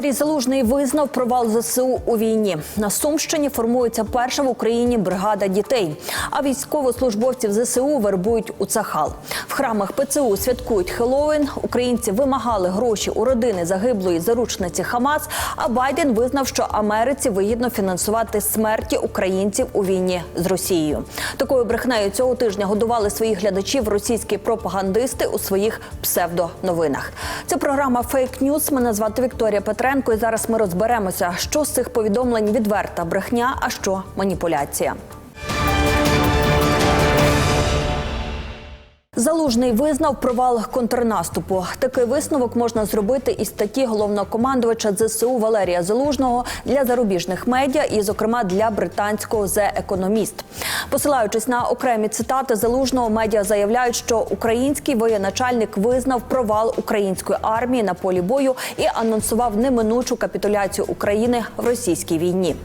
Валерій Залужний визнав провал ЗСУ у війні. На Сумщині формується перша в Україні бригада дітей. А військовослужбовців ЗСУ вербують у Цахал. В храмах ПЦУ святкують Хеллоуін. Українці вимагали гроші у родини загиблої заручниці Хамас. А Байден визнав, що Америці вигідно фінансувати смерті українців у війні з Росією. Такою брехнею цього тижня годували своїх глядачів російські пропагандисти у своїх псевдоновинах. Це програма Фейк Ньюс. Мене звати Вікторія Петренко. І зараз ми розберемося, що з цих повідомлень відверта брехня, а що маніпуляція. Залужний визнав провал контрнаступу. Такий висновок можна зробити із статті головнокомандувача ЗСУ Валерія Залужного для зарубіжних медіа і, зокрема, для британського «The Economist». Посилаючись на окремі цитати залужного, медіа заявляють, що український воєначальник визнав провал української армії на полі бою і анонсував неминучу капітуляцію України в російській війні.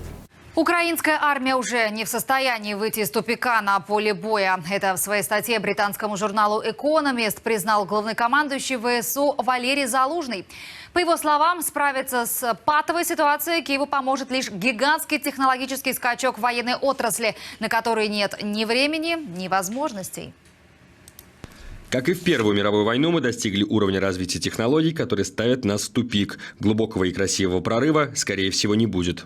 Украинская армия уже не в состоянии выйти из тупика на поле боя. Это в своей статье британскому журналу «Экономист» признал главнокомандующий ВСУ Валерий Залужный. По его словам, справиться с патовой ситуацией Киеву поможет лишь гигантский технологический скачок военной отрасли, на который нет ни времени, ни возможностей. Как и в Первую мировую войну мы достигли уровня развития технологий, которые ставят нас в тупик. Глубокого и красивого прорыва, скорее всего, не будет.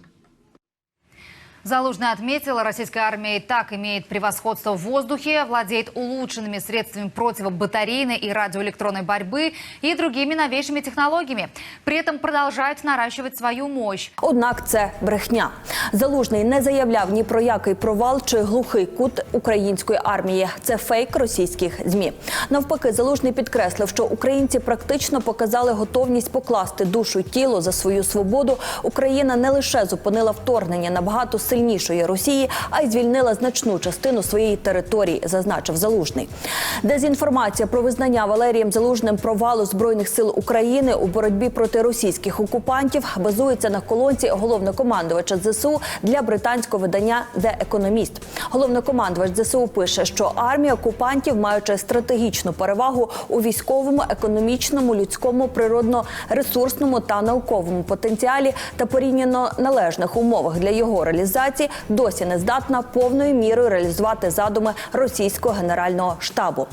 Залужный отметил, российская армия и так имеет превосходство в воздухе, владеет улучшенными средствами противобатарейной и радиоэлектронной борьбы и другими новейшими технологиями. При этом продолжает наращивать свою мощь. Однак це брехня. Залужний не заявляв ні про який провал чи глухий кут української армії. Це фейк російських змі. Навпаки, залужний підкреслив, що українці практично показали готовність покласти душу й тіло за свою свободу. Україна не лише зупинила вторгнення набагато сильнішої Росії, а й звільнила значну частину своєї території, зазначив залужний. Дезінформація про визнання Валерієм Залужним провалу збройних сил України у боротьбі проти російських окупантів базується на колонці головнокомандувача ЗСУ для британського видання «The Economist». Головнокомандувач ЗСУ пише, що армія окупантів, маючи стратегічну перевагу у військовому, економічному, людському, природно-ресурсному та науковому потенціалі та порівняно належних умовах для його реалізації, досі не здатна повною мірою реалізувати задуми російського генерального штабу.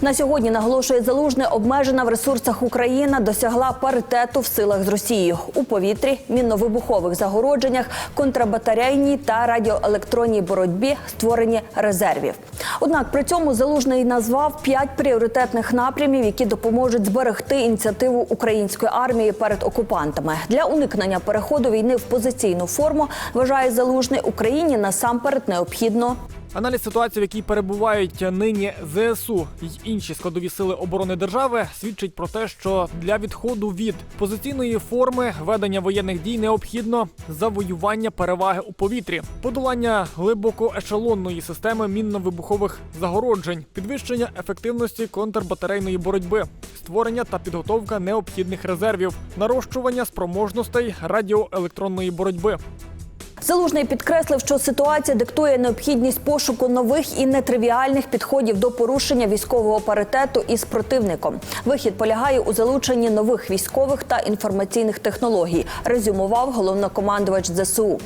На сьогодні наголошує залужне обмежена в ресурсах Україна досягла паритету в силах з Росією у повітрі, мінно-вибухових загородженнях, контрабатарейній та радіоелектронній боротьбі, створенні резервів. Однак при цьому залужний назвав п'ять пріоритетних напрямів, які допоможуть зберегти ініціативу української армії перед окупантами для уникнення переходу війни в позиційну форму. Вважає залужний Україні насамперед необхідно Аналіз ситуації, в якій перебувають нині ЗСУ й інші складові сили оборони держави, свідчить про те, що для відходу від позиційної форми ведення воєнних дій необхідно завоювання переваги у повітрі, подолання глибокоешелонної системи мінно-вибухових загороджень, підвищення ефективності контрбатарейної боротьби, створення та підготовка необхідних резервів, нарощування спроможностей радіоелектронної боротьби. Залужний підкреслив, що ситуація диктує необхідність пошуку нових і нетривіальних підходів до порушення військового паритету із противником. Вихід полягає у залученні нових військових та інформаційних технологій. Резюмував головнокомандувач ЗСУ.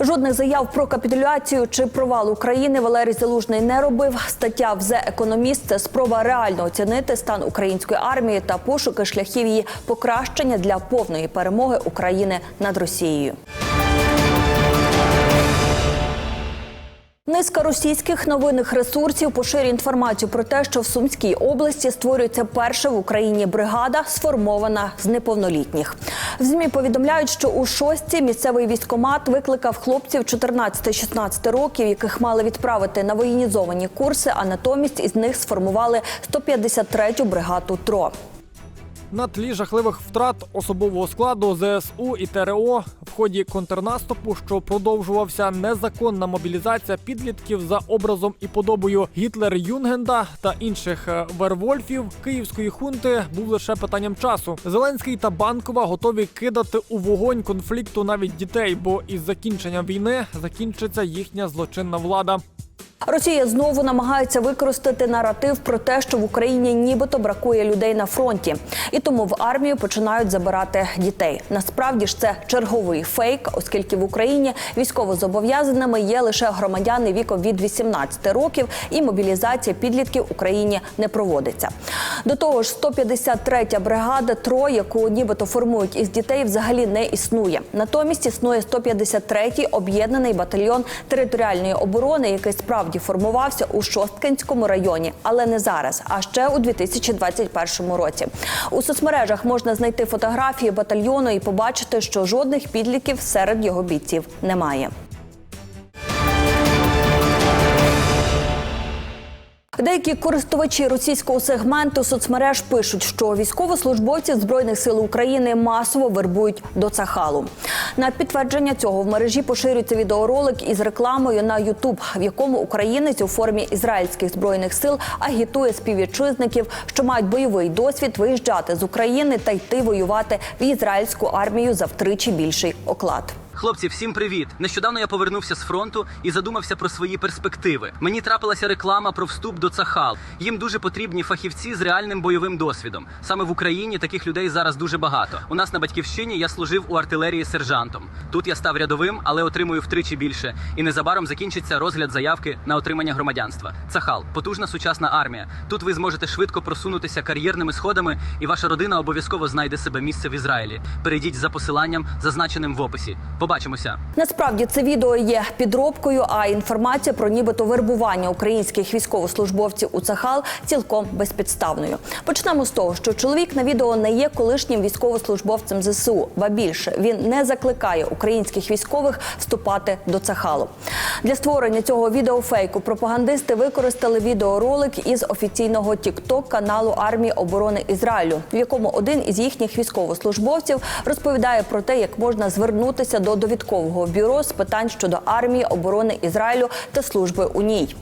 Жодних заяв про капітуляцію чи провал України Валерій Залужний не робив. Стаття в «The Economist» – це спроба реально оцінити стан української армії та пошуки шляхів її покращення для повної перемоги України над Росією. Низка російських новинних ресурсів поширює інформацію про те, що в Сумській області створюється перша в Україні бригада, сформована з неповнолітніх. В змі повідомляють, що у шостці місцевий військомат викликав хлопців 14-16 років, яких мали відправити на воєнізовані курси, а натомість із них сформували 153-ю бригаду ТРО. На тлі жахливих втрат особового складу ЗСУ і ТРО в ході контрнаступу, що продовжувався незаконна мобілізація підлітків за образом і подобою Гітлер Юнгенда та інших е, вервольфів київської хунти був лише питанням часу. Зеленський та Банкова готові кидати у вогонь конфлікту навіть дітей, бо із закінченням війни закінчиться їхня злочинна влада. Росія знову намагається використати наратив про те, що в Україні нібито бракує людей на фронті, і тому в армію починають забирати дітей. Насправді ж це черговий фейк, оскільки в Україні військовозобов'язаними є лише громадяни віком від 18 років, і мобілізація підлітків Україні не проводиться. До того ж, 153-я бригада ТРО, яку нібито формують із дітей, взагалі не існує. Натомість існує 153-й об'єднаний батальйон територіальної оборони, який справді формувався у Шосткинському районі, але не зараз, а ще у 2021 році. У соцмережах можна знайти фотографії батальйону і побачити, що жодних підліків серед його бійців немає. Деякі користувачі російського сегменту соцмереж пишуть, що військовослужбовці збройних сил України масово вербують до Цахалу. На підтвердження цього в мережі поширюється відеоролик із рекламою на Ютуб, в якому українець у формі ізраїльських збройних сил агітує співвітчизників, що мають бойовий досвід виїжджати з України та йти воювати в ізраїльську армію за втричі більший оклад. Хлопці, всім привіт! Нещодавно я повернувся з фронту і задумався про свої перспективи. Мені трапилася реклама про вступ до Цахал. Їм дуже потрібні фахівці з реальним бойовим досвідом. Саме в Україні таких людей зараз дуже багато. У нас на батьківщині я служив у артилерії сержантом. Тут я став рядовим, але отримую втричі більше. І незабаром закінчиться розгляд заявки на отримання громадянства. Цахал потужна сучасна армія. Тут ви зможете швидко просунутися кар'єрними сходами, і ваша родина обов'язково знайде себе місце в Ізраїлі. Перейдіть за посиланням, зазначеним в описі. Побачимося. Насправді це відео є підробкою, а інформація про нібито вербування українських військовослужбовців у Цахал цілком безпідставною. Почнемо з того, що чоловік на відео не є колишнім військовослужбовцем ЗСУ, ба більше він не закликає українських військових вступати до Цахалу. Для створення цього відеофейку пропагандисти використали відеоролик із офіційного тікток каналу армії оборони Ізраїлю, в якому один із їхніх військовослужбовців розповідає про те, як можна звернутися до довідкового бюро з питань щодо армії оборони Ізраїлю та служби у ній.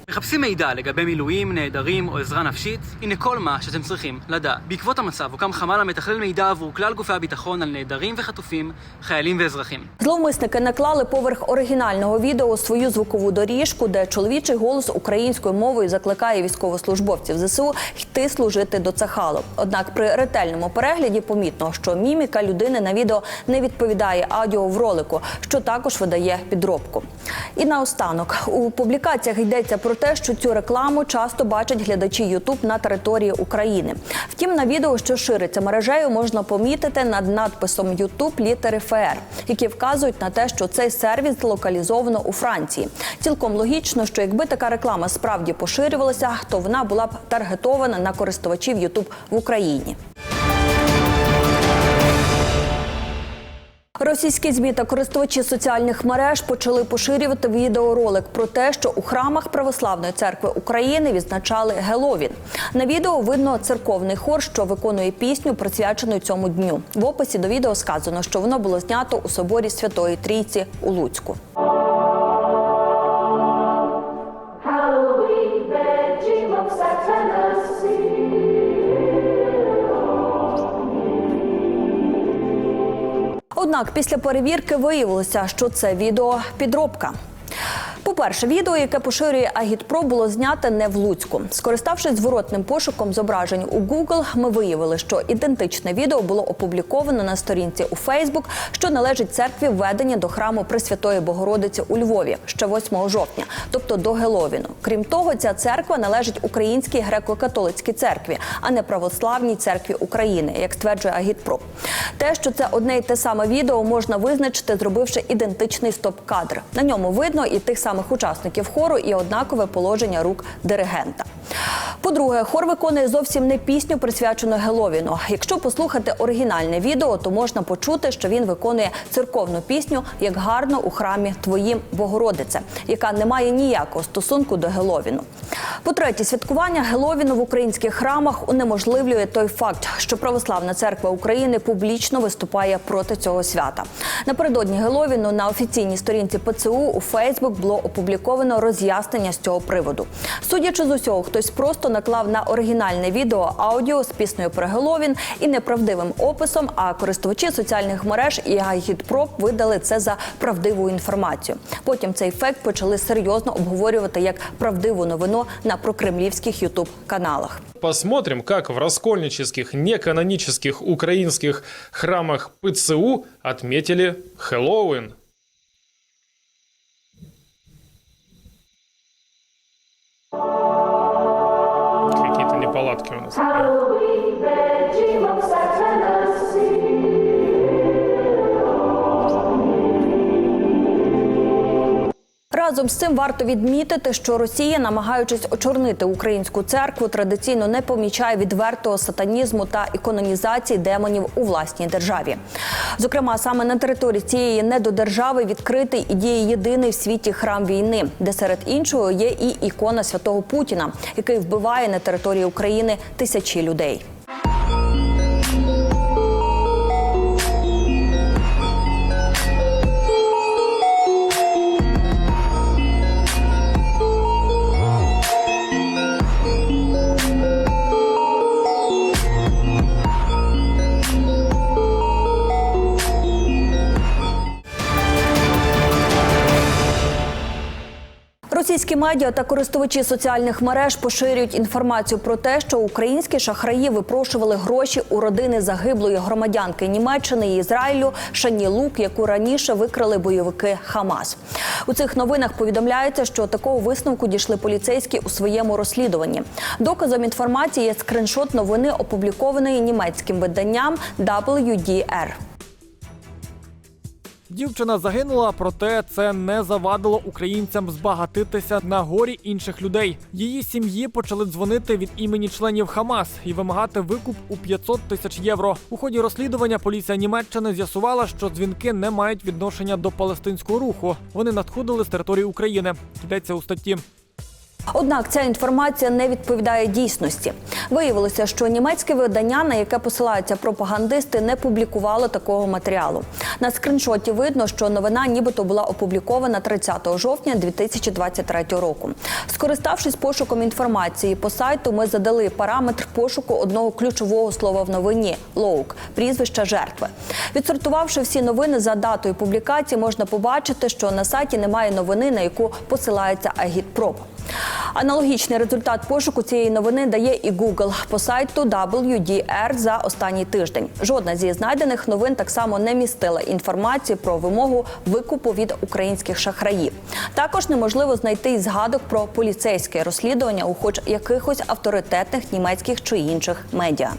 Зловмисники наклали поверх оригінального відео свою звуку звукову доріжку, де чоловічий голос українською мовою закликає військовослужбовців ЗСУ йти служити до Цахалу. Однак при ретельному перегляді помітно, що міміка людини на відео не відповідає аудіо в ролику, що також видає підробку. І наостанок у публікаціях йдеться про те, що цю рекламу часто бачать глядачі Ютуб на території України. Втім, на відео, що шириться мережею, можна помітити над надписом Ютуб літери ФР, які вказують на те, що цей сервіс локалізовано у Франції. Цілком логічно, що якби така реклама справді поширювалася, то вона була б таргетована на користувачів Ютуб в Україні. Російські змі та користувачі соціальних мереж почали поширювати відеоролик про те, що у храмах Православної церкви України відзначали Геловін. На відео видно церковний хор, що виконує пісню, присвячену цьому дню. В описі до відео сказано, що воно було знято у соборі Святої Трійці у Луцьку. Однак після перевірки виявилося, що це відео підробка. По-перше, відео, яке поширює Агітпро, було знято не в Луцьку. Скориставшись зворотним пошуком зображень у Google, ми виявили, що ідентичне відео було опубліковано на сторінці у Фейсбук, що належить церкві введення до храму Пресвятої Богородиці у Львові ще 8 жовтня, тобто до Геловіну. Крім того, ця церква належить Українській греко-католицькій церкві, а не православній церкві України, як стверджує Агітпро. Те, що це одне і те саме відео, можна визначити, зробивши ідентичний стоп-кадр. На ньому видно і тих самих учасників хору, і однакове положення рук диригента. По-друге, хор виконує зовсім не пісню, присвячену Геловіну. Якщо послухати оригінальне відео, то можна почути, що він виконує церковну пісню як гарно у храмі Твоїм Богородице, яка не має ніякого стосунку до Геловіну. По-третє, святкування Геловіну в українських храмах унеможливлює той факт, що Православна церква України публічно виступає проти цього свята. Напередодні Геловіну на офіційній сторінці ПЦУ у Фейсбук було опубліковано роз'яснення з цього приводу. Судячи з усього, хтось просто наклав на оригінальне відео аудіо з піснею про Геловін і неправдивим описом. А користувачі соціальних мереж і Агітпроп видали це за правдиву інформацію. Потім цей фейк почали серйозно обговорювати як правдиву новину на прокремлівських ютуб каналах. Посмотрим, как в раскольнических, неканонических украинских храмах ПЦУ отметили Хэллоуин. Какие-то неполадки у нас. Разом з цим варто відмітити, що Росія, намагаючись очорнити українську церкву, традиційно не помічає відвертого сатанізму та ікононізації демонів у власній державі. Зокрема, саме на території цієї недодержави відкритий і діє єдиний в світі храм війни, де серед іншого є і ікона святого Путіна, який вбиває на території України тисячі людей. Російські медіа та користувачі соціальних мереж поширюють інформацію про те, що українські шахраї випрошували гроші у родини загиблої громадянки Німеччини і Ізраїлю Шані Лук, яку раніше викрали бойовики Хамас. У цих новинах повідомляється, що такого висновку дійшли поліцейські у своєму розслідуванні. Доказом інформації є скриншот новини, опублікованої німецьким виданням WDR. Дівчина загинула, проте це не завадило українцям збагатитися на горі інших людей. Її сім'ї почали дзвонити від імені членів Хамас і вимагати викуп у 500 тисяч євро. У ході розслідування поліція Німеччини з'ясувала, що дзвінки не мають відношення до палестинського руху. Вони надходили з території України. Йдеться у статті. Однак ця інформація не відповідає дійсності. Виявилося, що німецьке видання, на яке посилаються пропагандисти, не публікувало такого матеріалу. На скріншоті видно, що новина нібито була опублікована 30 жовтня 2023 року. Скориставшись пошуком інформації по сайту, ми задали параметр пошуку одного ключового слова в новині лоук прізвища жертви. Відсортувавши всі новини за датою публікації, можна побачити, що на сайті немає новини, на яку посилається Агітпроп. Аналогічний результат пошуку цієї новини дає і Google по сайту WDR за останній тиждень. Жодна зі знайдених новин так само не містила інформації про вимогу викупу від українських шахраїв. Також неможливо знайти і згадок про поліцейське розслідування у хоч якихось авторитетних німецьких чи інших медіа.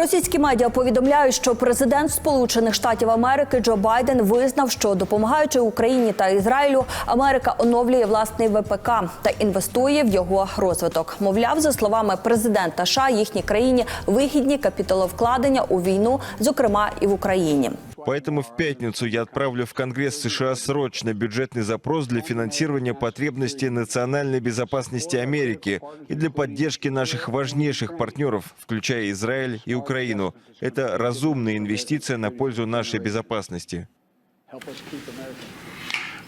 Російські медіа повідомляють, що президент Сполучених Штатів Америки Джо Байден визнав, що допомагаючи Україні та Ізраїлю, Америка оновлює власний ВПК та інвестує в його розвиток. Мовляв, за словами президента США, їхній країні вигідні капіталовкладення у війну, зокрема і в Україні. Поэтому в пятницу я отправлю в Конгресс США срочно бюджетный запрос для финансирования потребностей национальной безопасности Америки и для поддержки наших важнейших партнеров, включая Израиль и Украину. Это разумная инвестиция на пользу нашей безопасности.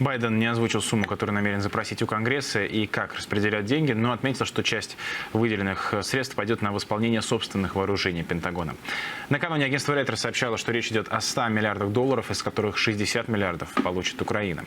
Байден не озвучил сумму, которую намерен запросить у Конгресса и как распределять деньги, но отметил, что часть выделенных средств пойдет на восполнение собственных вооружений Пентагона. Накануне агентство Рейтер сообщало, что речь идет о 100 миллиардах долларов, из которых 60 миллиардов получит Украина.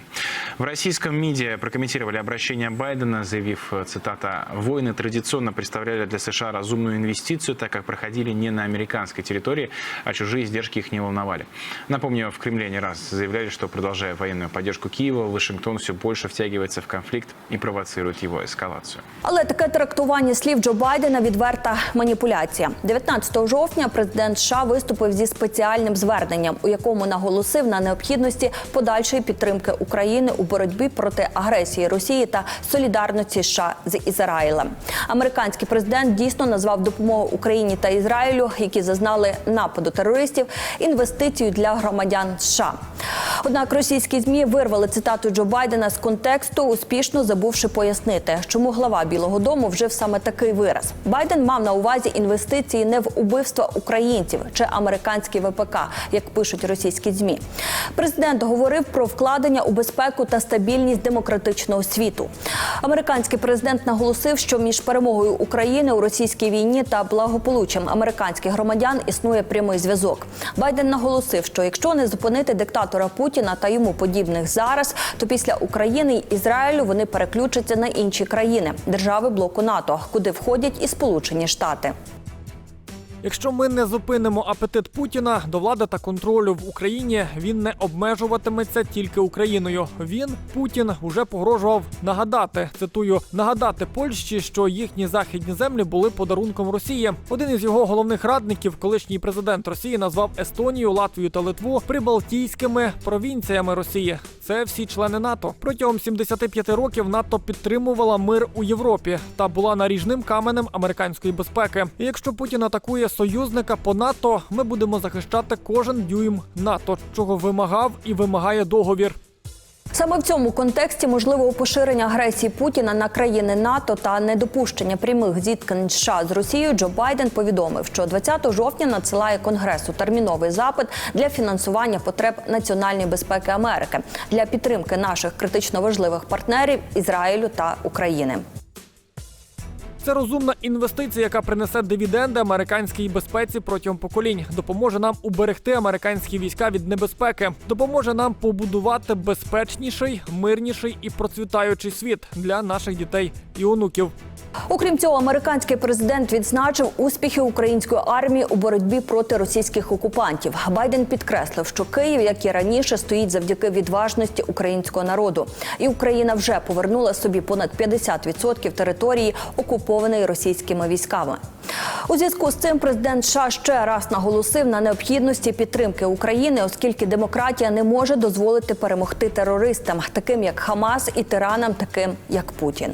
В российском МИДе прокомментировали обращение Байдена, заявив, цитата, «Войны традиционно представляли для США разумную инвестицию, так как проходили не на американской территории, а чужие издержки их не волновали». Напомню, в Кремле не раз заявляли, что, продолжая военную поддержку Киева, Вашингтон все больше втягивается в конфликт и провоцирует его эскалацию. Але таке трактування слів Джо Байдена відверта маніпуляція. 19 жовтня президент США виступив зі спеціальним зверненням, у якому наголосив на необхідності подальшої підтримки України у боротьбі проти агресії Росії та солідарності США з Ізраїлем. Американський президент дійсно назвав допомогу Україні та Ізраїлю, які зазнали нападу терористів, інвестицією для громадян США. Однак російські змі вирвали цитату цитату Джо Байдена з контексту, успішно забувши пояснити, чому глава Білого Дому вжив саме такий вираз. Байден мав на увазі інвестиції не в убивство українців чи американський ВПК, як пишуть російські змі. Президент говорив про вкладення у безпеку та стабільність демократичного світу. Американський президент наголосив, що між перемогою України у російській війні та благополуччям американських громадян існує прямий зв'язок. Байден наголосив, що якщо не зупинити диктатора Путіна та йому подібних зараз, то після України й Ізраїлю вони переключаться на інші країни держави блоку НАТО, куди входять і Сполучені Штати. Якщо ми не зупинимо апетит Путіна до влади та контролю в Україні, він не обмежуватиметься тільки Україною. Він Путін уже погрожував нагадати. Цитую нагадати Польщі, що їхні західні землі були подарунком Росії. Один із його головних радників, колишній президент Росії, назвав Естонію, Латвію та Литву прибалтійськими провінціями Росії. Це всі члени НАТО. Протягом 75 років НАТО підтримувала мир у Європі та була наріжним каменем американської безпеки. І якщо Путін атакує союзника по НАТО, ми будемо захищати кожен дюйм НАТО, чого вимагав і вимагає договір. Саме в цьому контексті можливого поширення агресії Путіна на країни НАТО та недопущення прямих зіткнень США з Росією Джо Байден повідомив, що 20 жовтня надсилає Конгресу терміновий запит для фінансування потреб національної безпеки Америки для підтримки наших критично важливих партнерів Ізраїлю та України. Це розумна інвестиція, яка принесе дивіденди американській безпеці протягом поколінь. Допоможе нам уберегти американські війська від небезпеки, допоможе нам побудувати безпечніший, мирніший і процвітаючий світ для наших дітей і онуків. Окрім цього, американський президент відзначив успіхи української армії у боротьбі проти російських окупантів. Байден підкреслив, що Київ, як і раніше, стоїть завдяки відважності українського народу, і Україна вже повернула собі понад 50% території, окупованої російськими військами. У зв'язку з цим президент США ще раз наголосив на необхідності підтримки України, оскільки демократія не може дозволити перемогти терористам, таким як Хамас, і тиранам, таким як Путін.